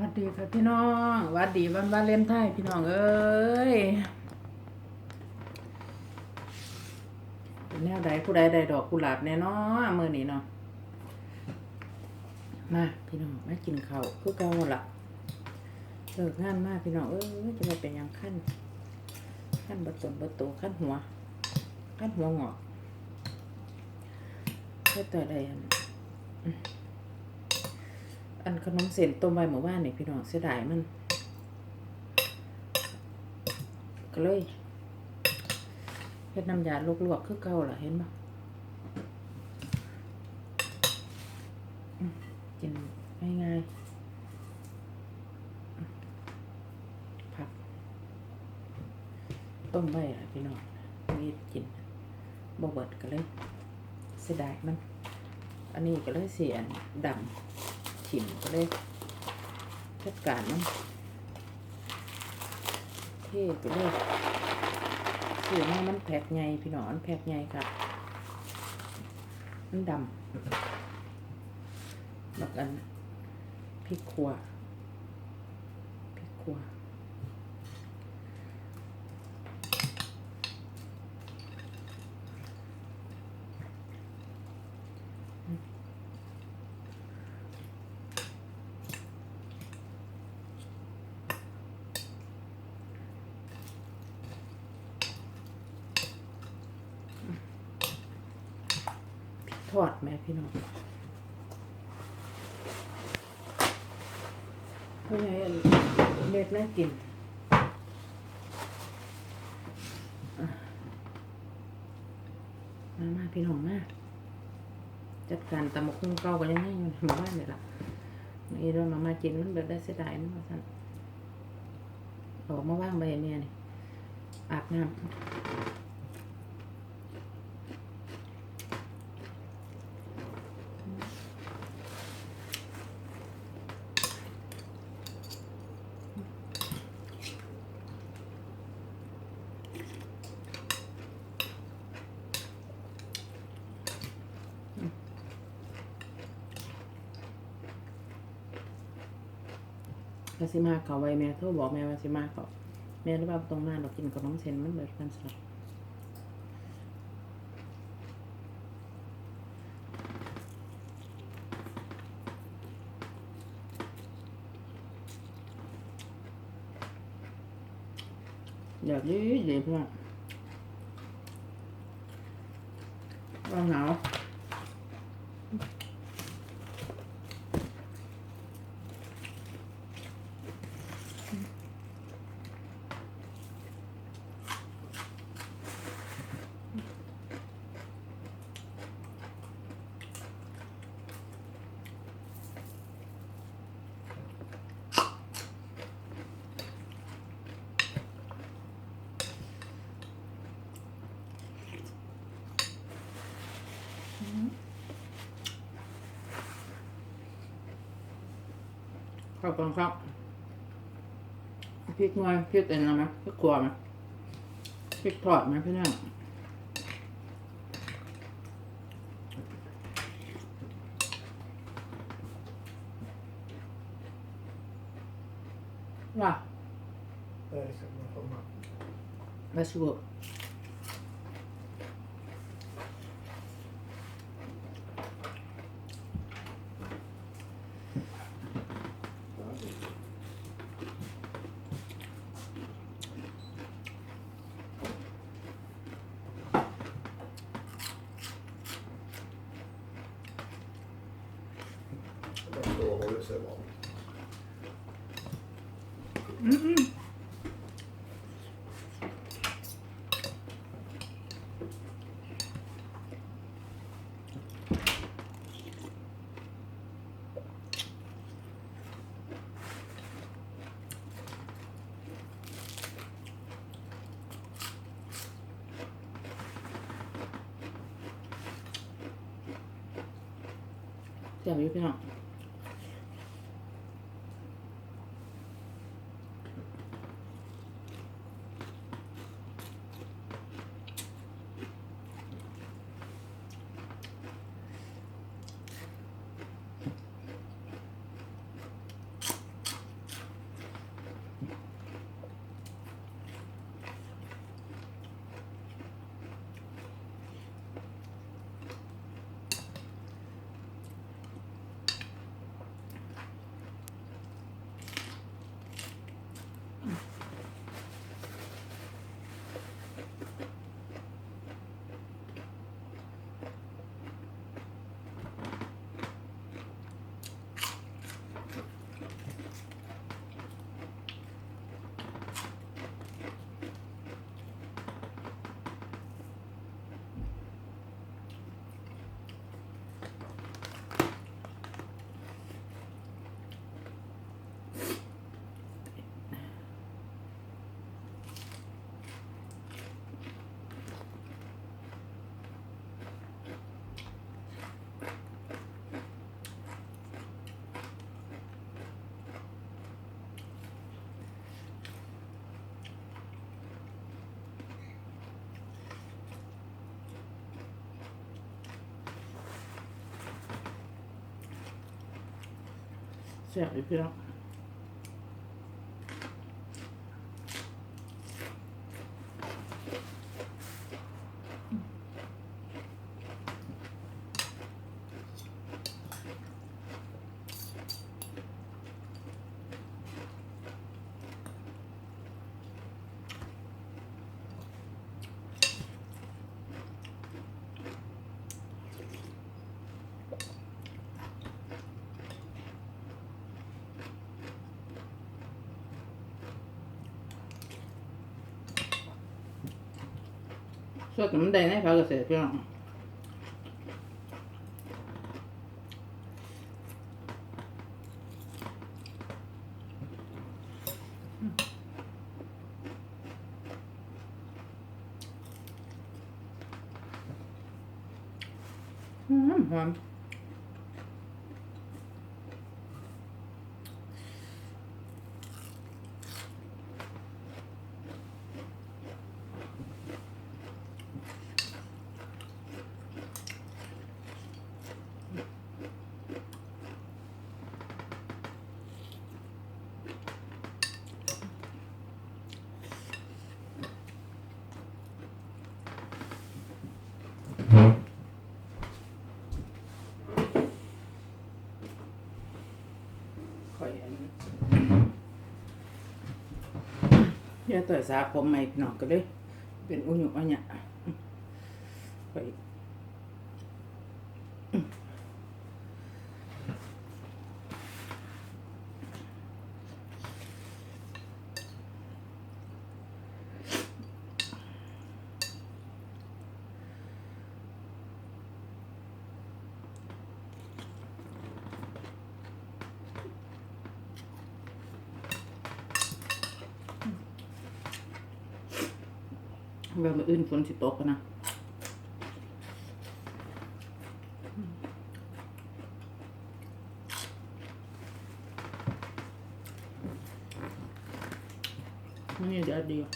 วัดดีค่ะพี่น้องวัดดีวันวาเลนไทน์พี่น้องเอ้ยเป็นแนวใดผู้ใดใดดอกกุหลาบแน่นอนมือนี้เนาะมาพี่น้องมากินข้าวคือเก่าละเลิกงานมากพี่น้องเอ้ยจะได้เป็นยังขั้นขั้นบะตนบะโตขั้นหัวขั้นหัวงอกแค่แต่ใดอัน อันขนมเส้นต้มใบหมู่บ้านนี่พี่น้องเสียดายมัน ก็เลยเฮ็ดน้ำยาลวกๆคือเก่าล่ะเห็นบ่กินง่ายๆผัก ต้มใบล่ะพี่น้องมีกินบ่เบิดก็เลยเสียดายมัน อันนี้ก็เลยเสียดำ ถิ่มก็เลยจัดการมันเท่ก็เลยเสียมามันแผกใหญ่พี่น้องมันแผกใหญ่ครับมันดำแล้วกันพริกขัวพริกขัว ท อดแม่พี่น้องเพื่อให้เล็ดน่ากินมามาพี่น้องมาจัดการตำมะคุ้งเก่ากันยังไงอยู่ในหมู่บ้านเลยล่ะนี่เรามามากินมันเบิดได้เสียดายมันว่าสั่นออกมาว่างใบเมียนี่อาบน้ำ วาสิมาเขาไว้แม่โทรบอกแม่วาสิมาเขาแม่รู้ว่าตรงหน้าเรากินกับน้องเซนมันเบิดกันสลับอยากยืดเลยเพื่อน อบคุณครับพริกหน่อยพริกเอ็นอะไรไหมพริกขัวไหมพริกทอดไหมพี่น้องว่า Eh, sembra formato. มาชู Adesso เสียบอยู่พี่ น้อง เสียบอยู่พี่น้องสด มันได้ในภาคเกษตรพี่น้องอืมหอม อย่าต่อยสาผมใหม่พี่น้องก็เลย เป็นอุญุอันเนี้ยข่ อยว่าอื่นฝนสิตกนะนี่เดี๋ยวเดียว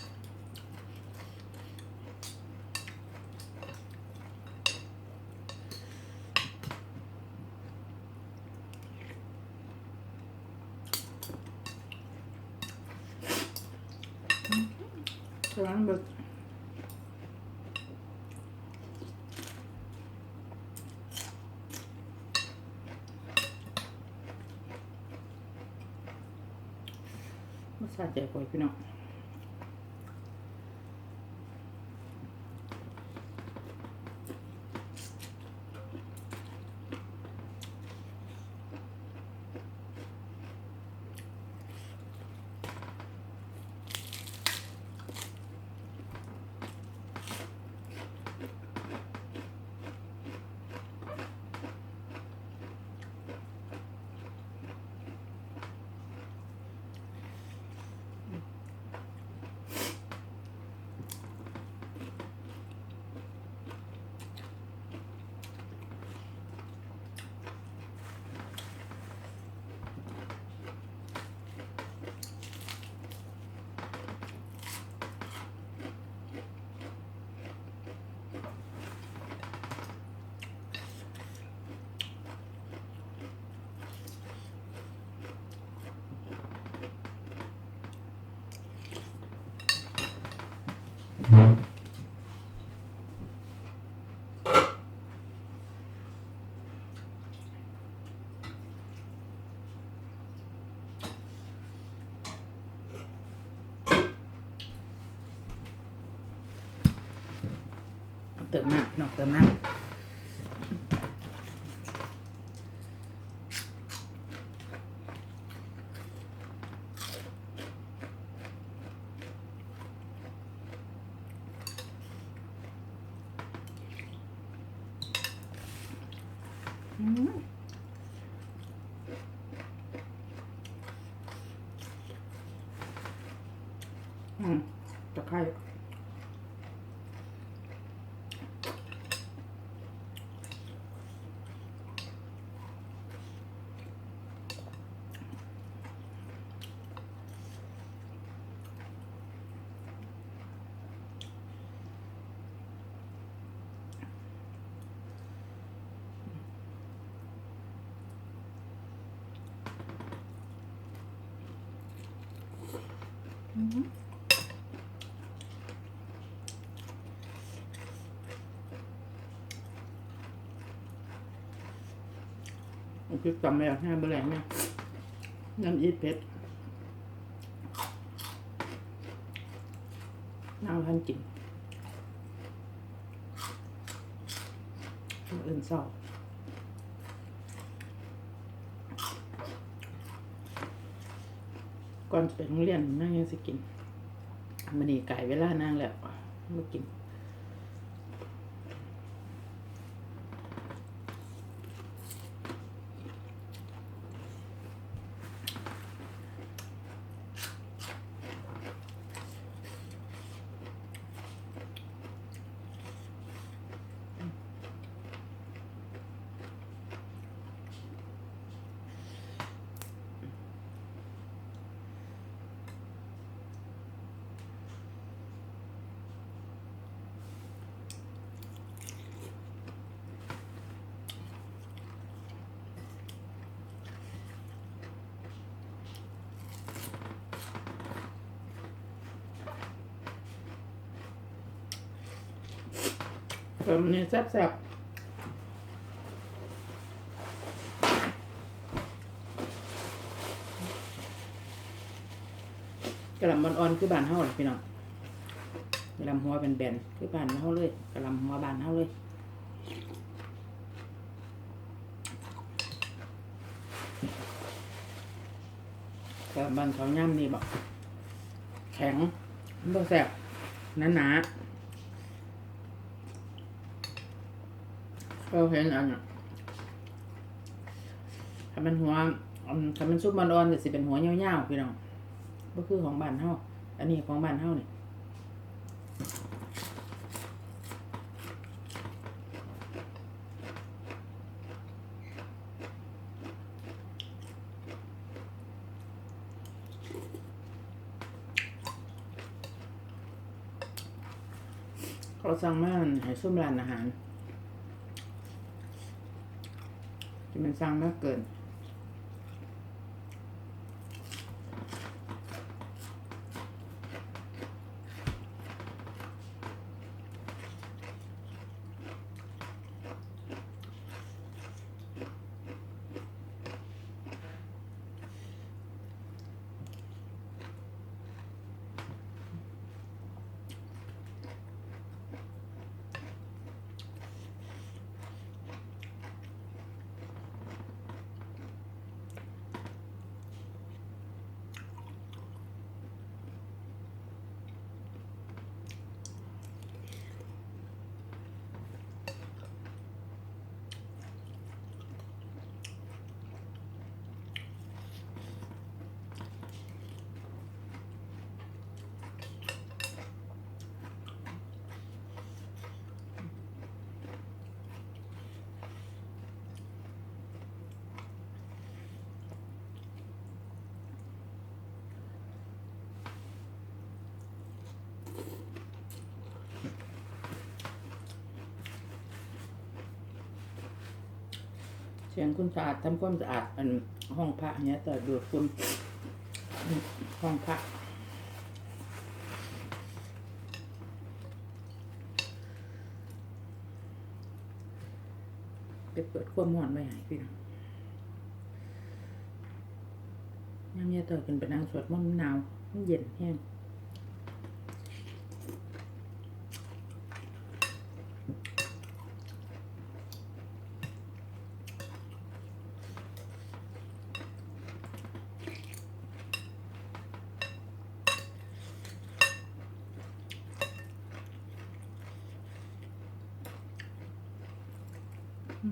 กำลังเบิกมาใจก่อยพี่น้อง เติมน้ำน้องเติมน้ำ อืมเอาพริกตำไม่อยากให้เบลแรงเนี่ยน้ำอีทเผ็ดน้ำทันกินมื้ออื่นเศร้ ก่อนไปโรงเรียนนั่งยังสิกินมันนี่ไก่เวลานั่งแล้วมากิน เติมนี่แซ่บๆกระลำอ่อนๆคือบานเฮาเลยพี่น้องกระลำหัวแบนๆคือบานเฮาเลยกระลำหัวบานเฮาเลยกระลำบานเขาย่ำนี่บอกแข็งมันบ่แซ่บหนาๆ ก็เห็นอันน่ะถ้ามันหัวถ้ามันซุปมันอ่อนก็สิเป็นหัวยาวๆพี่น้องก็คือของบ้านเฮาอันนี้ของบ้านเฮานี่เขาสั่งมาให้ซุ่มร้านอาหาร ที่ มันสร้างมากเกิน เสียงคุณสะอาดทำความสะอาดอันห้องพระเนี่ยแต่ดูดฝุ่นห้องพระไปเปิดความร้อนไว้ให้พี่น้องยามเนี่ยเตอขึ้นไปนั่งสวดมนต์มันหนาวมันเย็นแห้ง ต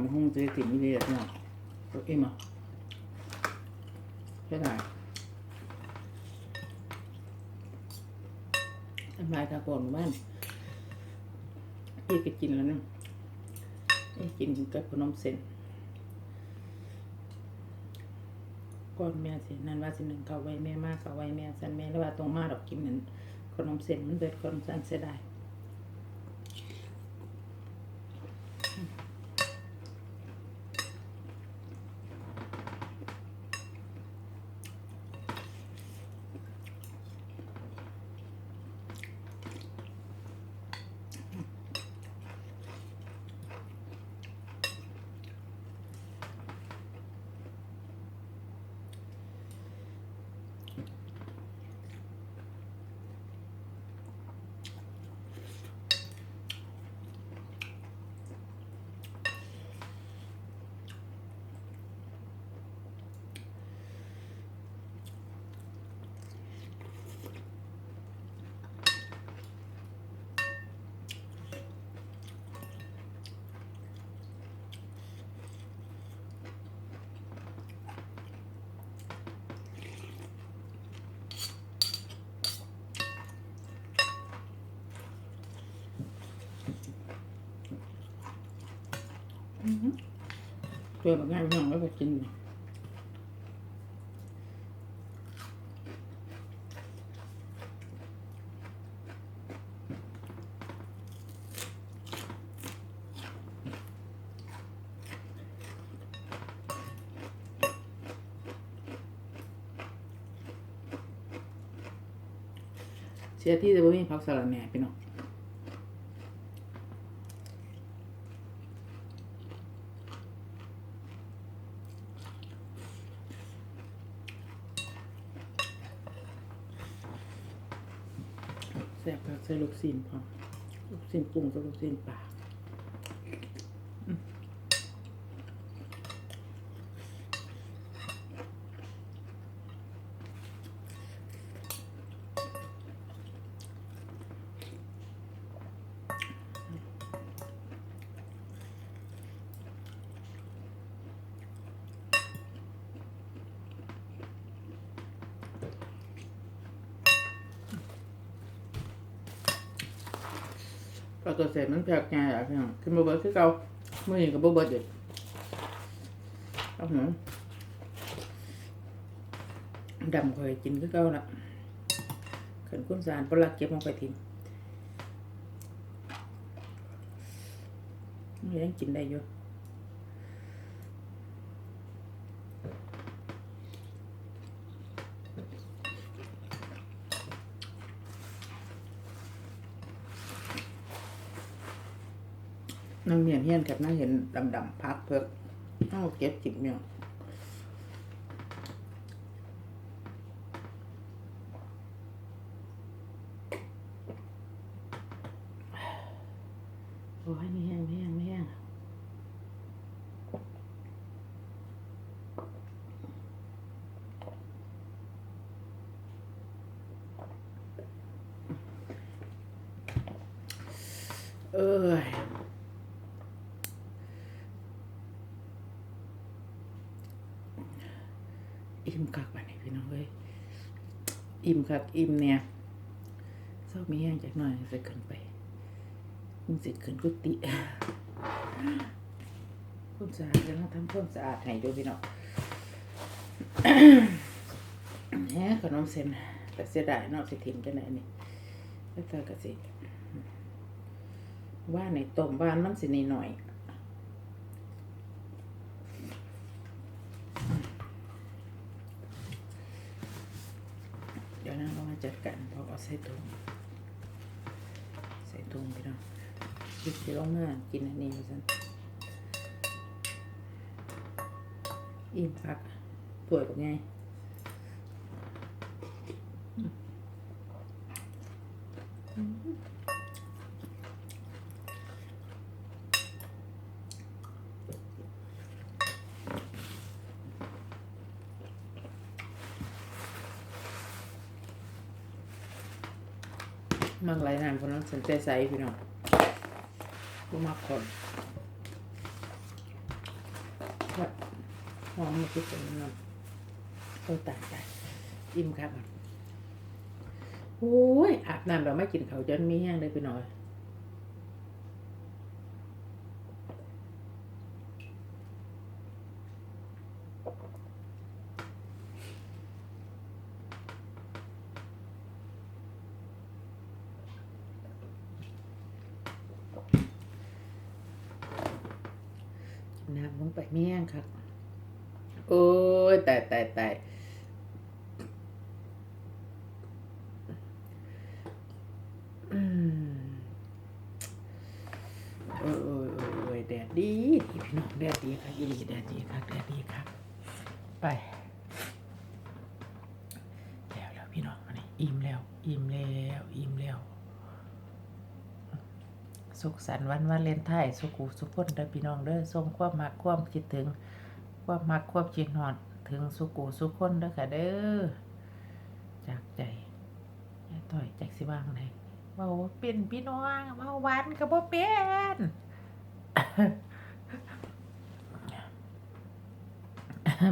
ำหงจะถิ่นไม่ดีแบบนี้ตัวเอ็มอะใช่ไหมทำลายตาก่อนบ้านพี่ก็กินแล้วนึงไอ้กินกับขนมเส้นก่อนแม่สินั่นว่าสิหนึ่งเขาไว้แม่มากเขาไว้แม่สันแม่แล้วว่าตรงมาดอกกินนั้นขนมเส้นมันเบิดขนมสันเสียดาย ตัวแบบง่ายพี่น้องแล้วก็กินเสียที่จะไม่มีพักสลัดแหน่พี่น้อง แซ่บครับใส่ลู กชิ้นพอลูกชิ้นปรุงกับลูกชิ้นป่า ตัวเสร็มันแปลกไงอะพี่น้องขึ้นมาเบิร์ดคือเก่าเมื่อนี้ก็บ่เบิร์ดอีกเอาหนูดำคอยกินคือเก่าละขันคุ้นสารปลาร้าเก็บมาไปทิ้งยังกินได้อยู่ นั่งเมียนเฮียนกับนั่งเห็นดำๆพักเพิกเอาเก็บจิบเนี่ยโอ้ยไม่แห้งไม่แห้งไม่แห้งเอ้ย อิ่มคักไปนี่พี่น้องเอ้ยอิ่ม คักอิ่มเนี่ยเศร้ามีแห้งจากหน่อยจะขึ้นไปมันสิขึ้นกุฏิคุณสะอาดแล้วทำความสะอาดให้ด้วยพี่น้องแหมขนมเส้นแต่เสียดายเนาะสิถิ่มจังไหนนี่แล้วเธอก็สิว่าในต้มบ้านมันสินิดหน่อย เดี๋ยวนะเรามา จัดการเพราะเอาใส่ถุงใส่ถุงไปเน้องคิดจะลงมากินอันนี้สันอิ่มพักป่วยกับไงมั กหลายนานคนนั้นสนใจใส่พี่น้องก็มักคนครับหอมมาคิดกันนั่นโอ้ตายตายอิ่มครับโอ้ยอาบน้ำเราไม่กินเขาจนมีแห้งเลยพี่น้อย งไปเมี่ยงครับโอ้ยแต่แต่แต่อืมโอ้ยโอ้ยโอ้ยโอ้ยแดดดีพี่น้องแดดดีครับอีหลีแดดดีครับแดดดีครับไปแล้วแล้วพี่น้องมานี่อิ่มแล้ว อิ่มแล้วอิ่มแล้ว สุขสันต์วันวาเลนไทน์สุขุสุขคนเด้อพี่น้องเด้อส่งความมักความคิดถึง ความมักความคิดหอดถึงสุกูสุขคนเด้อค่ะเด้อจากใจยาต่อยจากสิว่างไหนเว่าเป็นพี่น้องเว่าหวานก็บ่เป็น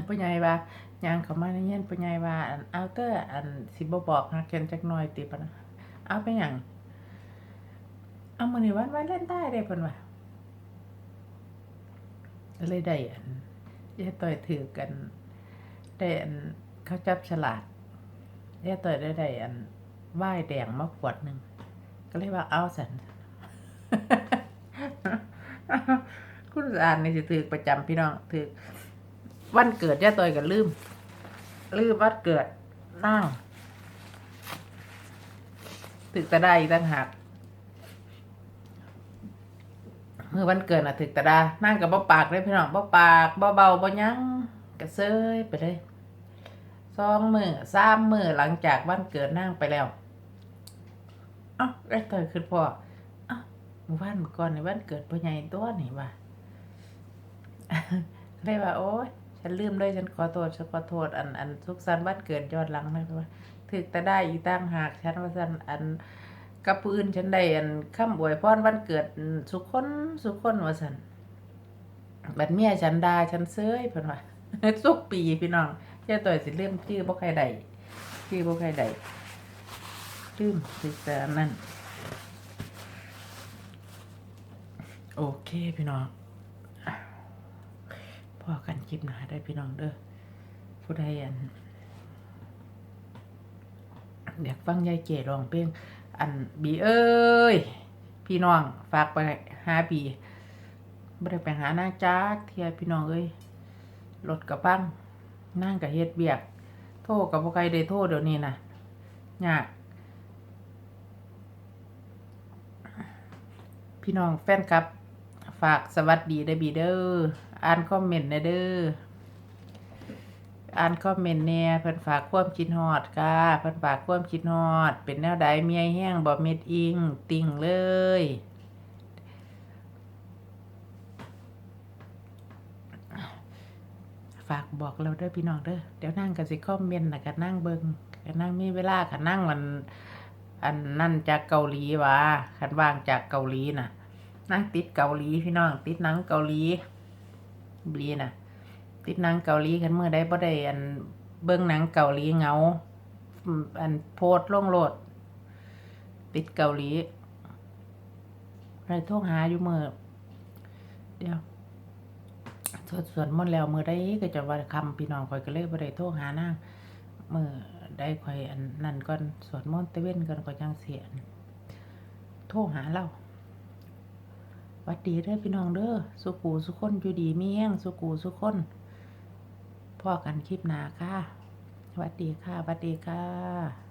พ่อใหญ่ว่าย่างเข้ามาในเย็นพ่อใหญ่ว่าอันเอาเตอร์อันสิบ่บอกฮักกันจักหน่อยติปะนะเอาไปหยัง เอามื้อนี้วันวาเล่นไทน์เด้เพิ่นว่าเลยได้อันยายต่อยถือกันได้อันเขาจับฉลาดยายต่อยได้ได้อันว่ายแดงมาขวดหนึ่งก็เลยว่าเอาสันคุณสาดนี่สิถือประจำพี่น้องถือวันเกิดย่าต่อยก็ลืม ลืมวันเกิดนั่งถึกแต่ได้อีกต่างหากเมื่อวันเกิดน่ะถึกต่ดานั่งกับบ่ปากเลยพี่น้องบ่ปากบ่เบาบ่ยั้งกระเซยไปเลยสองมือสามมือหลังจากวันเกิดนั่งไปแล้วเอ้าได้ต่อยขึ้นพ่อเอ้าหมู่บ้านก่อนในวันเกิดพ่อใหญ่ตัวนี่ว่าเลยว่า โอ๊ยฉันลืมเลยฉันขอโทษฉันขอโทษอันอันสุขสันวันเกิดย้อนหลังนะว่าถึกแต่ได้อีตั้งหากฉันว่าสันอัน กับผู้อื่นฉันได้อันคำอวยพรวันเกิดสุขคนสุขคนว่าสันบัดเมียฉันดาฉันเซ้ยเพิ่นว่าสุกปีพี่น้องเจ้าต่อยสิลืมชื่อบ่ใครได้ชื่อบ่ใครได้ลืมถึกแต่อันนั้นโอเคพี่น้องพอกันคลิปหนาได้พี่น้องเด้อผู้ใดอันอยากฟังยายเก๋ร้องเพลง อันบีเอ้ย พี่น้องฝากไปหาบีไม่ได้ไปหานางจักเทียพี่น้องเอ้ยรถกับปังนั่งกับเฮ็ดเบียก โทษกับพวกใครได้โทษเดี๋ยวนี้นะยากพี่น้องแฟนครับ ฝากสวัสดีได้บีเดอร์อ่านคอมเมนต์นะเด้อ อ่านคอมเมนต์เนี่ยเพิ่นฝากความคิดฮอดค่ะเพิ่นฝากความคิดฮอด เป็นแนวใดเมียแห้งบ่เม็ดอิง ติ่งเลยฝากบอกเราเด้อพี่น้องเด้อเดี๋ยวนั่งกันสิคอมเมนต์นะกันนั่งเบิงกันนั่งมีเวลากันนั่งมัน อันนั่นจากเกาหลีวะคันว่างจากเกาหลีน่ะ นั่งติดเกาหลีพี่น้องติดหนังเกาหลีบลีน่ะ ติดหนังเกาหลีกันเมื่อใดบ่ได้อันเบิ่งหนังเกาหลีเงา อันโพสต์ลงโลด ติดเกาหลีไปโทรหาอยู่มือเดี๋ยวสวดสวดมนต์แล้วมือได้ก็จะว่าคำพี่น้องคอยก็เลยบ่ได้โทรหานางมือได้คอยอันนั่นก่อนสวดมนต์ตะเว้นกันก็จังเสียนโทรหาเราวัดดีเด้อพี่น้องเด้อสุกูสุคนอยู่ดีมีแห้งสุกูสุคน พ่อกันคลิปหนาค่ะสวัสดีค่ะสวัสดีค่ะ